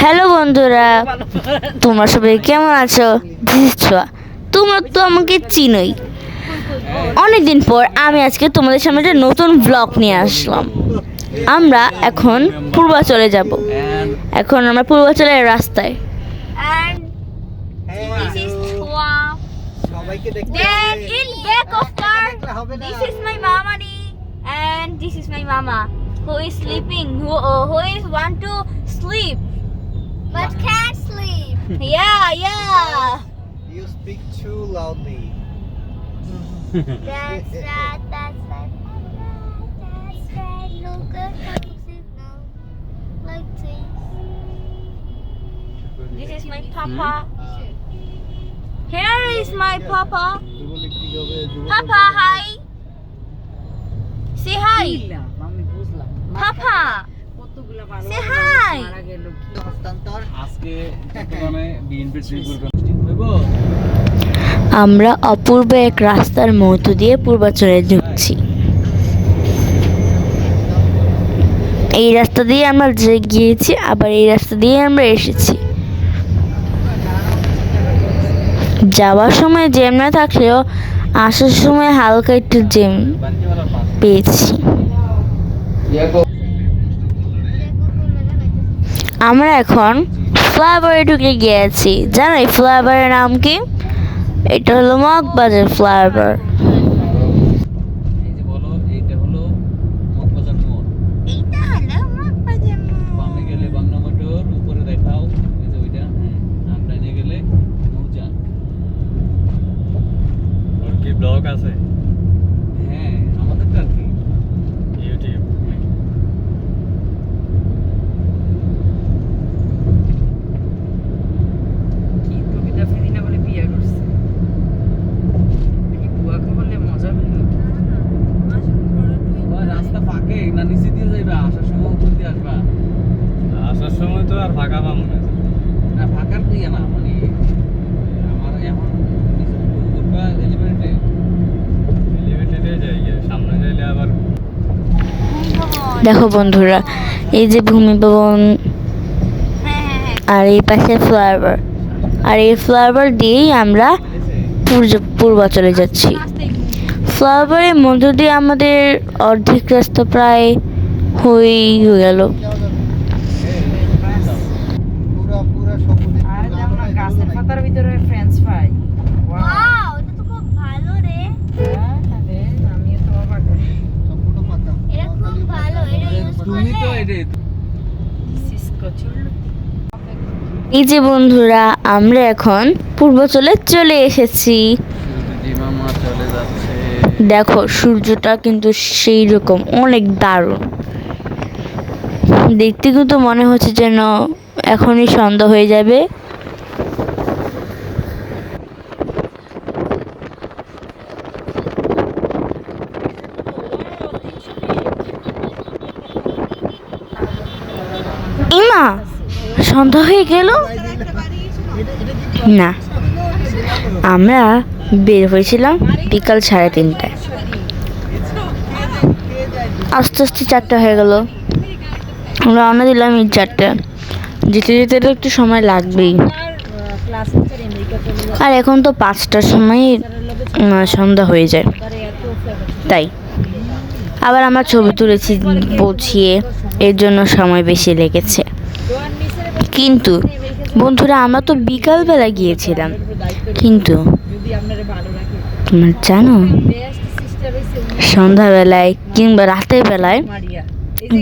Hello বন্ধুরা তোমরা সবাই কেমন আছো? This is তোমরা তো আমাকে চিনোই। অনেকদিন পর আমি আজকে তোমাদের সামনে একটা নতুন ব্লগ নিয়ে আসলাম। আমরা এখন পূর্বাচলে যাব। এখন আমরা পূর্বাচলের রাস্তায়। And this is Chua. সবাইকে দেখতে Then in back of car, দেখলে হবে না। this is my mamani and this is my mama. who is sleeping, who, uh, who is want to sleep. But can't sleep. Yeah, yeah. You speak too loudly. That's right, that's right. That's right. Look at it now. Like this. This is my hmm? papa. Here is my papa. Papa, hi. Say hi. কতগুলো ভালো Say hi. মারা গেল কি হস্তান্তর। আজকে চট্টগ্রামে বিএনপির ত্রিপুর হইব। আমরা অপূর্ব এক রাস্তার মধ্য দিয়ে পূর্বাচলে ঢুকছি। এই রাস্তা দিয়ে আমরা যে গিয়েছি আবার এই রাস্তা দিয়ে আমরা এসেছি। যাওয়ার সময় জ্যাম না থাকলেও আসার সময় হালকা একটু জ্যাম পেয়েছি। আমরা এখন ফ্লাইওভারে ঢুকে গিয়েছি। জানো এই ফ্লাইওভারের নাম কি? এটা হলো মগবাজার ফ্লাইওভার এই যে বলো এইটা হলো মগবাজার মোড় বামে গেলে বাংলা মোটর উপরে দেখাও এই যে ওইটা হ্যাঁ আর ডাইনে গেলে মৌজা ওর কি ব্লগ আছে হ্যাঁ আমাদের তো আর কি ইউটিউব কি কবিতা ফেদিনা বলে বিয়ে করছে কি বুয়া বলে মজা হলো ওই রাস্তা ফাঁকে না নিচে দিয়ে যাইবা আসার সময় উপর দিয়ে আসবা আসার সময় তো আর ফাঁকা পাবো না না ফাঁকার দিয়ে না মানে আমার এখন নিচে উঠবা এলিভেটে এলিভেটেডে যাই গিয়ে। সামনে যাইলে আবার দেখো বন্ধুরা, এই যে ভূমি ভবন আর এই পাশে ফ্লাইওভার আর এই ফ্লাইওভার দিয়েই আমরা পূর্ব- পূর্বাচলে যাচ্ছি। ফ্লাইওভারের মধ্য দিয়ে আমাদের অর্ধেক রাস্তা প্রায় হয়েই হয়ে গেল পুরা পুরা সবুজ আর যেমন না গাছের পাতার ভিতরে ফ্রেঞ্চ ফ্রাই Wow, এটা তো খুব ভালো রে। আমিও তো অবাক হই। সম্পূর্ণ ফাঁকা এটা খুব ভালো, এটা use তুমি তো। এই যে বন্ধুরা, আমরা এখন পূর্বচলে চলে এসেছি দেখো, সূর্যটা কিন্তু সেই রকম অনেক দারুণ দেখতে কিন্তু মনে হচ্ছে যেন এখনই সন্ধ্যা হয়ে যাবে সন্ধ্যা হয়ে গেল? না। আমরা বের হয়েছিলাম বিকাল সাড়ে তিনটায়। আস্তে আস্তে চারটা হয়ে গেল। রওনা দিলাম এই চারটা। যেতে যেতে তো একটু সময় লাগবেই। আর এখন তো পাঁচটার সময় সন্ধ্যা হয়ে যায়। তাই। আবার আমার ছবি তুলেছি পৌঁছিয়ে এর জন্য সময় বেশি লেগেছে। কিন্তু, বন্ধুরা, আমরা তো বিকালবেলা গিয়েছিলাম। কিন্তু, তোমরা জানো, সন্ধ্যাবেলায় কিংবা রাতের বেলায়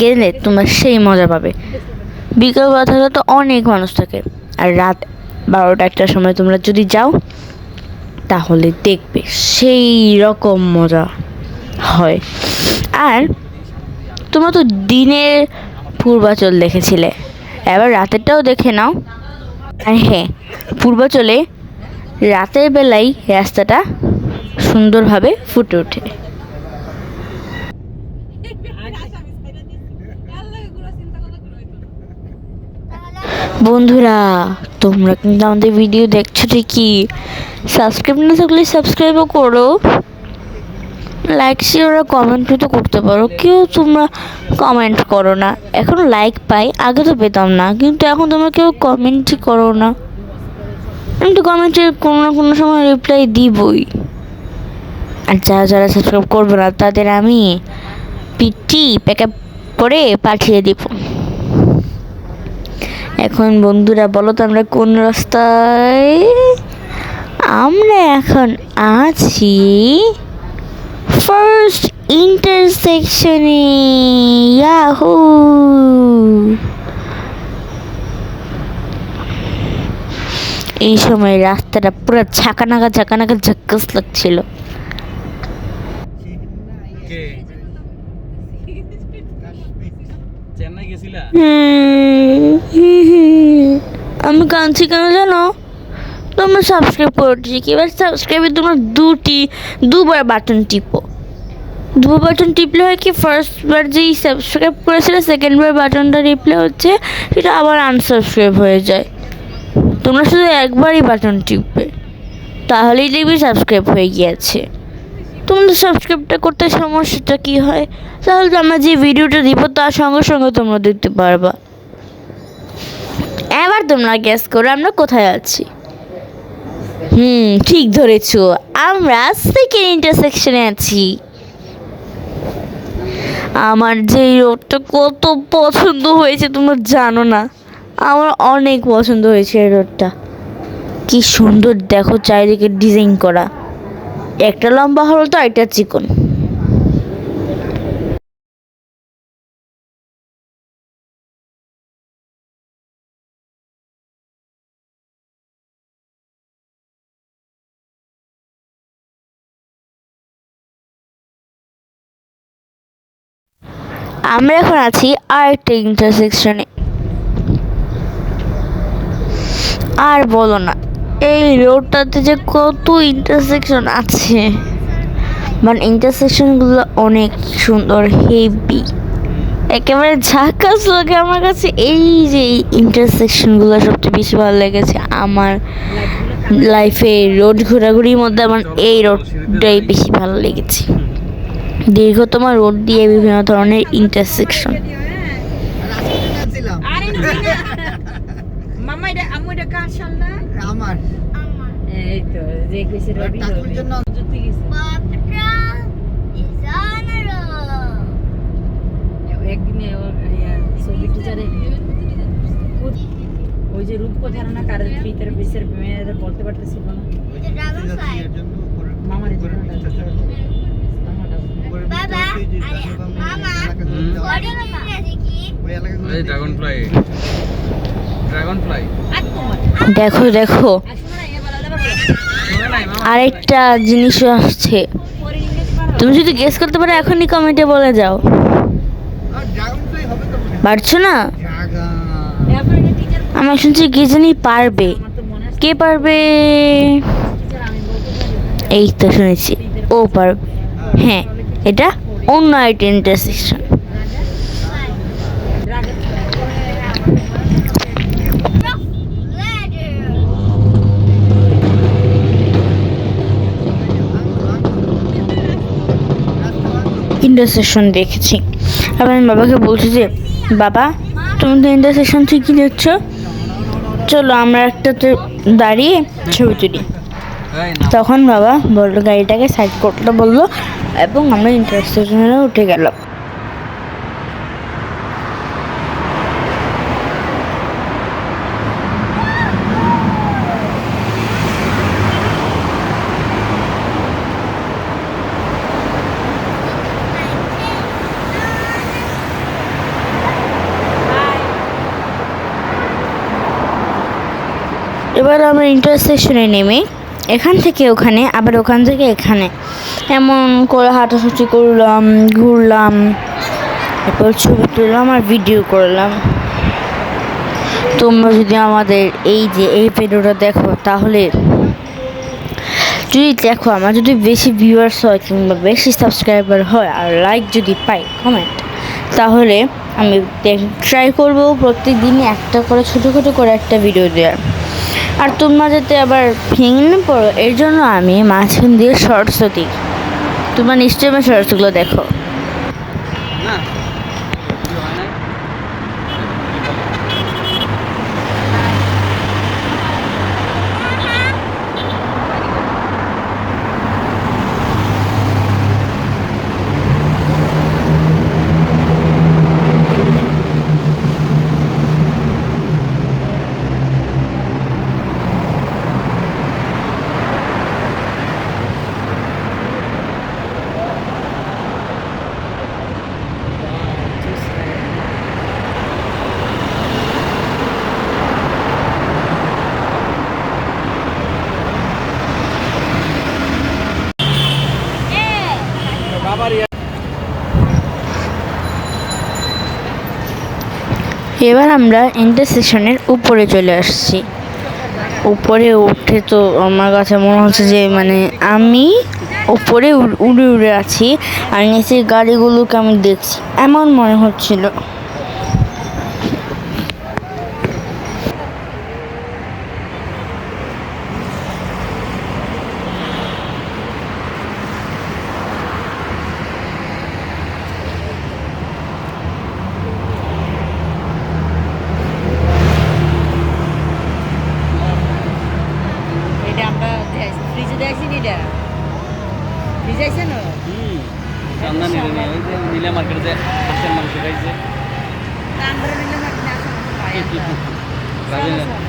গেলে তোমরা সেই মজা পাবে। বিকালবেলা থাকলে তো অনেক মানুষ থাকে, আর রাত বারোটা একটার সময় তোমরা যদি যাও, তাহলে দেখবে সেই রকম মজা হয়। আর তোমরা তো দিনের পূর্বাচল দেখেছিলে। এবার রাতেরটাও দেখে নাও। আর হ্যাঁ পূর্বাচলে রাতের বেলায় রাস্তাটা সুন্দরভাবে ফুটে ওঠে। বন্ধুরা, তোমরা কিন্তু আমাদের ভিডিও দেখছ ঠিকই। সাবস্ক্রাইব না থাকলে সাবস্ক্রাইবও করো। লাইক শেয়ার আর কমেন্টও তো করতে পারো। কেউ তোমরা কমেন্ট করো না। এখন লাইক পাই, আগে তো পেতাম না। কিন্তু এখন তোমরা কেউ কমেন্টই করো না। আমি তো কমেন্টে কোনো না কোনো সময় রিপ্লাই দিবই। আর যারা যারা সাবস্ক্রাইব করবে না, তাদের আমি পিটি প্যাক আপ করে পাঠিয়ে দিব। এখন বন্ধুরা, বলো তো আমরা কোন রাস্তায়? আমরা এখন আছি ফার্স্ট ইন্টারসেকশনে ইয়াহু এই সময় রাস্তাটা পুরো ঝাঁকানাকা ঝাঁকানাকা ঝাক্কাস লাগছিল। আমি কাঁদছি কেন জানো? তোমরা সাবস্ক্রাইব করেছি এবার সাবস্ক্রাইবে তোমরা দুটি দুবার বাটন টিপো। দুবার বাটন টিপলে হয় কি? ফার্স্ট বার যেই সাবস্ক্রাইব করেছিলে সেকেন্ড বার বাটনটা টিপলে হচ্ছে সেটা আবার আনসাবস্ক্রাইব হয়ে যায়। তোমরা শুধু একবারই বাটন টিপবে, তাহলেই দেখবি সাবস্ক্রাইব হয়ে গিয়েছে। তোমাদের সাবস্ক্রাইবটা করতে সমস্যাটা কি হয়? তাহলে তো আমরা যে ভিডিওটা দিব, তার সঙ্গে সঙ্গে তোমরা দেখতে পারবা। এবার তোমরা গ্যাস করো, আমরা কোথায় আছি? হুম, ঠিক ধরেছো। আমরা সেকেন্ড ইন্টারসেকশনে আছি। আমার যে এই রোডটা কত পছন্দ হয়েছে, তোমরা জানো না। আমার অনেক পছন্দ হয়েছে এই রোডটা কি সুন্দর দেখো চারিদিকে ডিজাইন করা। একটা লম্বা হলো তো একটা চিকন। আমরা এখন আছি আরেকটা ইন্টারসেকশনে আর বলো না, এই রোডটাতে যে কত ইন্টারসেকশন আছে। মানে ইন্টারসেকশনগুলো অনেক সুন্দর হেভি একেবারে ঝাকাস লাগে আমার কাছে। এই যে ইন্টারসেকশনগুলো সবচেয়ে বেশি ভালো লেগেছে আমার লাইফে রোড ঘোরাঘুরির মধ্যে, আমার এই রোডটাই বেশি ভালো লেগেছে। দীর্ঘতম রোড দিয়ে বিভিন্ন ধরনের ইন্টারসেকশন আমার। এই তো যে রবি জন্য একদিনে ছবি টিচারে ওই যে রূপ কথা না কারের ভিতরে মেয়েদের বলতে পারতেছিল না। মামার ড্রাগন ফ্লাই ড্রাগন ফ্লাই দেখো। দেখো। আরেকটা জিনিস আসছে। তুমি যদি গেস করতে পারো এখনই কমেন্টে বলে যাও। আর ড্রাগন ফ্লাই হবে তো। পারছ না? ড্রাগন আমি শুনছি কে জানি পারবে। আমার কে পারবে? এই তো শুনেছি। ও পারবে। হ্যাঁ। এটা অন্য একটা ইন্টারসেকশন ইন্টারসেকশন দেখেছি। আবার আমি বাবাকে বলছি যে, বাবা, তুমি তো ইন্টারসেকশন ঠিকই দেখছ। চলো আমরা একটাতে দাঁড়িয়ে ছবি তুলি। তখন বাবা বলল, গাড়িটাকে সাইড করতে বলল এবং আমরা ইন্টারসেকশনে উঠে গেলাম। এবার আমরা ইন্টারসেকশনে নেমে এখান থেকে ওখানে, আবার ওখান থেকে এখানে। এমন করে হাঁটাহাঁটি করলাম, ঘুরলাম, এরপর ছবি তুললাম আর ভিডিও করলাম। তোমরা যদি আমাদের এই যে এই ভিডিওটা দেখো, তাহলে যদি দেখো, আমার যদি বেশি ভিউয়ার্স হয় কিংবা বেশি সাবস্ক্রাইবার হয় আর লাইক যদি পাই কমেন্ট তাহলে আমি ট্রাই করব প্রত্যেক দিনই একটা করে ছোটো ছোটো করে একটা ভিডিও দেওয়ার। আর তোমরা যাতে আবার ভেঙে পড়ো, এর জন্য আমি মাঝখান দিয়ে সরস্বতী দিই। তোমরা নিশ্চয়ই আমার শর্টসগুলো দেখো। এবার আমরা ইন্টারসেকশনের উপরে চলে আসছি। উপরে উঠে তো আমার কাছে মনে হচ্ছে যে মানে আমি উপরে উড়ে উড়ে আছি আর নিচে গাড়িগুলোকে আমি দেখছি। এমন মনে হচ্ছিল।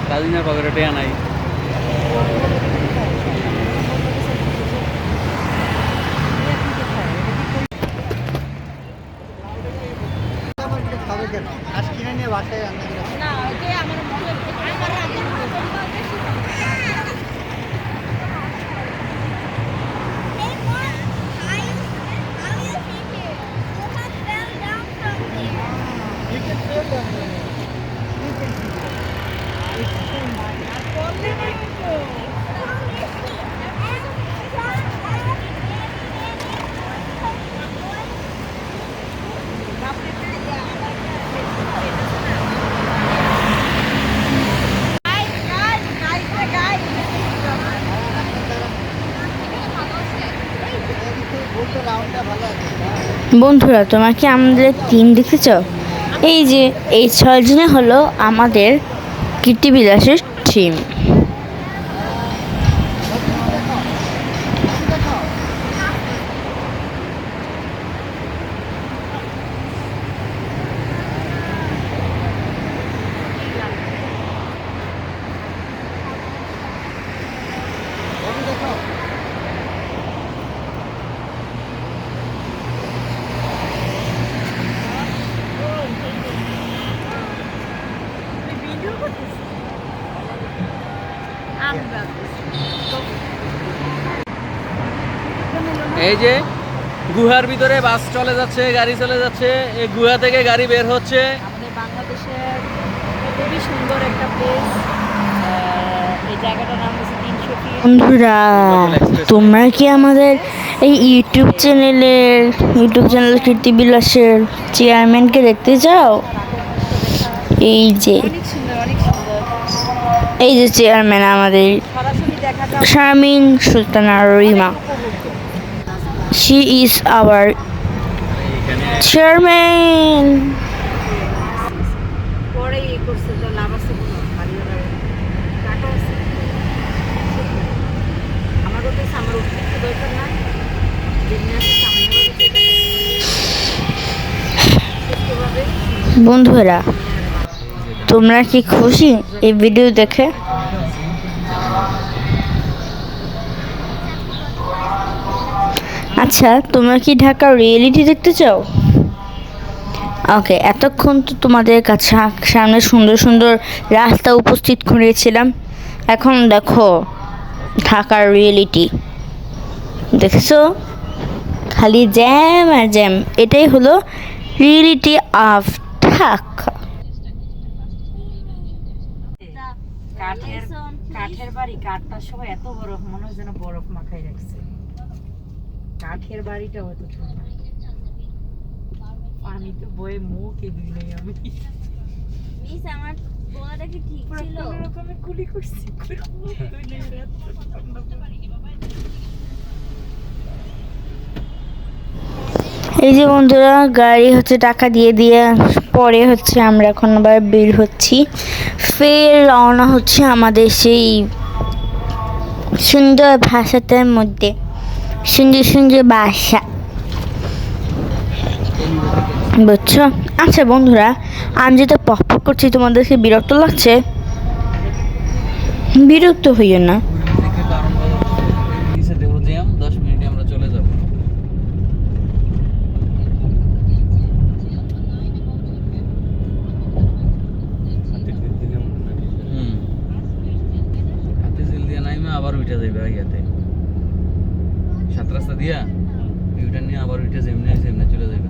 കഴിഞ്ഞ അതിന് বন্ধুরা তোমার কি আমাদের টিম দেখেছ? এই যে এই ছয়জনে হলো আমাদের কীর্তিবিলাসের টিম এই যে গুহার ভিতরে বাস চলে যাচ্ছে গাড়ি চলে যাচ্ছে। এই গুহা থেকে গাড়ি বের হচ্ছে। আমাদের বাংলাদেশের খুবই সুন্দর একটা প্লেস এই জায়গাটার নাম হচ্ছে তিনশো বন্ধুরা তোমরা কি আমাদের এই ইউটিউব চ্যানেলের ইউটিউব চ্যানেল কীর্তিবিলাসের চেয়ারম্যানকে দেখতে চাও? এই যে এই যে চেয়ারম্যান আমাদের Sharmin Sultana Rima she is our chairman বন্ধুরা তোমরা কি খুশি? এই ভিডিও দেখে? আচ্ছা তোমরা কি ঢাকার রিয়েলিটি দেখতে চাও? ওকে এতক্ষণ তো তোমাদের কাছে সামনে সুন্দর সুন্দর রাস্তা উপস্থিত করেছিলাম। এখন দেখো ঢাকার রিয়েলিটি দেখেছ? খালি জ্যাম আর জ্যাম। এটাই হলো রিয়েলিটি অফ ঢাকা কাঠের কাঠের বাড়ি কাঠটার এত বরফ মনে হয় যেন বরফ মাখাই রাখছে। কাঠের বাড়িটাও এত ঠান্ডা পানি তো বয়ে মুখে দিই নাই আমি। মিস আমার পোলাটা কি ঠিক ছিল? কোনো রকমে কুলি করছি। এই যে বন্ধুরা গাড়ি হচ্ছে টাকা দিয়ে দিয়ে পরে হচ্ছে আমরা এখন আবার বের হচ্ছি। ফের রওনা হচ্ছে আমাদের সেই সুন্দর ভাষাটার মধ্যে। সুন্দর সুন্দর ভাষা। বুঝছ? আচ্ছা বন্ধুরা, আমি যেটা পপ করছি, তোমাদেরকে বিরক্ত লাগছে? বিরক্ত হইও না দেখে কারণ কিসে দেখো জ্যাম দশ মিনিটে আমরা চলে যাব হুম হাতে জিল দিয়া নাইমে আবার উঠে যাইবে ইয়াতে সাত রাস্তা দিয়া ওইটা নিয়ে আবার উঠে যেমনি আছে এমনি চলে যাবে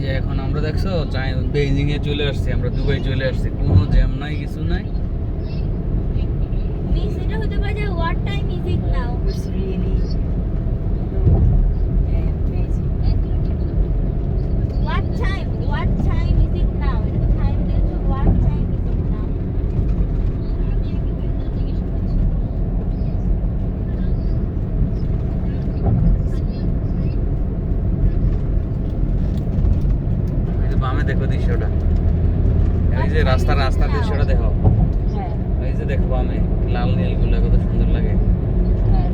যে এখন আমরা দেখছ চাই- বেইজিং এ চলে আসছি আমরা দুবাই চলে আসছি কোনো জ্যাম নাই কিছু নাই মিস এটা হতে পারে যে word time is it now It's really amazing. What time what time is it now এটা টাইম দিয়েছ what time is it now এই যে বামে দেখো দৃশ্যটা এই যে রাস্তা রাস্তার দৃশ্যটা দেখো হ্যাঁ এই যে দেখো বামে লাল নীলগুলো কত সুন্দর লাগে হ্যাঁ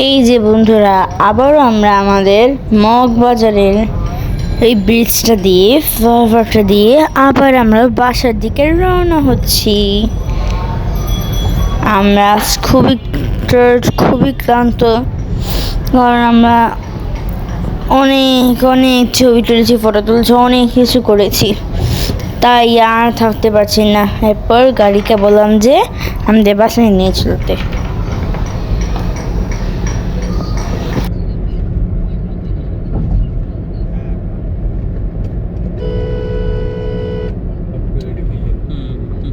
এই যে বন্ধুরা, আবারও আমরা আমাদের মগ বাজারের এই ব্রিজটা দিয়ে ফ্লাইওভারটা দিয়ে আবার আমরা বাসার দিকে রওনা হচ্ছি। আমরা খুবই খুবই ক্লান্ত, কারণ আমরা অনেক অনেক ছবি তুলেছি ফটো তুলেছি, অনেক কিছু করেছি। তাই আর থাকতে পারছি না। এরপর গাড়িকে বললাম যে, আমাদের বাসায় নিয়ে চলতে হুম, হুম।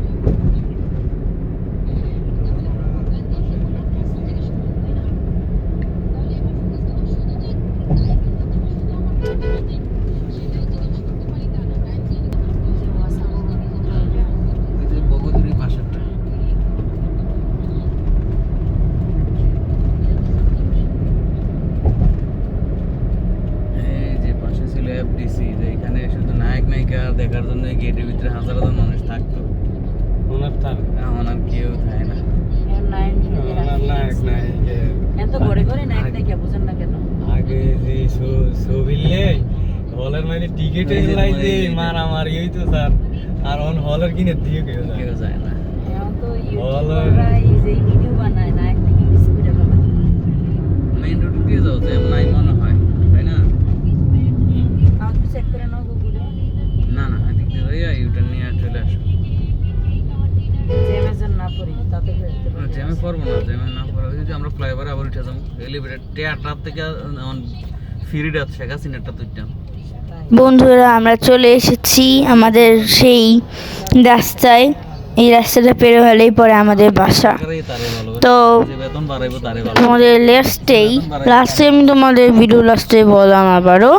এই যে বগদুরি পাশেরটা এই যে পাশে ছিল এফডিসি যে এখানে শুধু নায়ক নায়িকা দেখার জন্য গেটের ভিতরে হাজার হাজার মানুষ থাকতো ওনার তার এখন আর কেউ থাকে না এখন লাইন দিয়ে ওনার নায়ক নাই যে এত ঘরে ঘরে নায়ক নায়িকা বুঝেন না কেন আগে যে ছবিলে মারামারি হইতো স্যার। আর অন হলের কিনে দিয়ে কেউ কেউ যায় না। মেইন রোড দিয়ে যাও নাই মনে হয় তাই না? চেক করে নাও গুগলে না না এদিক দিয়ে যাইয়া ইউটার্ন নিয়ে চলে আসো। জন্য না পড়ি তাতে ফেলতে জ্যামে পড়ব না জ্যামে না পড়া ওই যে আমরা ফ্লাইওভারে আবার উঠে যাব। এলিভেটেড টেয়ারটার থেকে ফিরিটা শেখ হাসিনাটা তুইটাম বন্ধুরা, আমরা চলে এসেছি আমাদের সেই রাস্তায়। এই রাস্তাটা পেরো হলেই পরে আমাদের বাসা। তো তোমাদের লাস্টেই লাস্টে আমি তোমাদের ভিডিও লাস্টে বললাম আবারও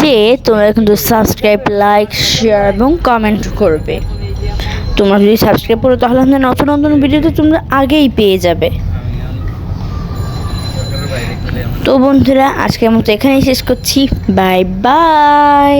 যে তোমরা কিন্তু সাবস্ক্রাইব লাইক শেয়ার এবং কমেন্ট করবে। তোমরা যদি সাবস্ক্রাইব করো তাহলে আমাদের নতুন নতুন ভিডিওতে তোমরা আগেই পেয়ে যাবে আমি এখন সরকারের বাইরে গেলে আমার তো বন্ধুরা আজকের মতো এখানেই শেষ করছি। Bye bye.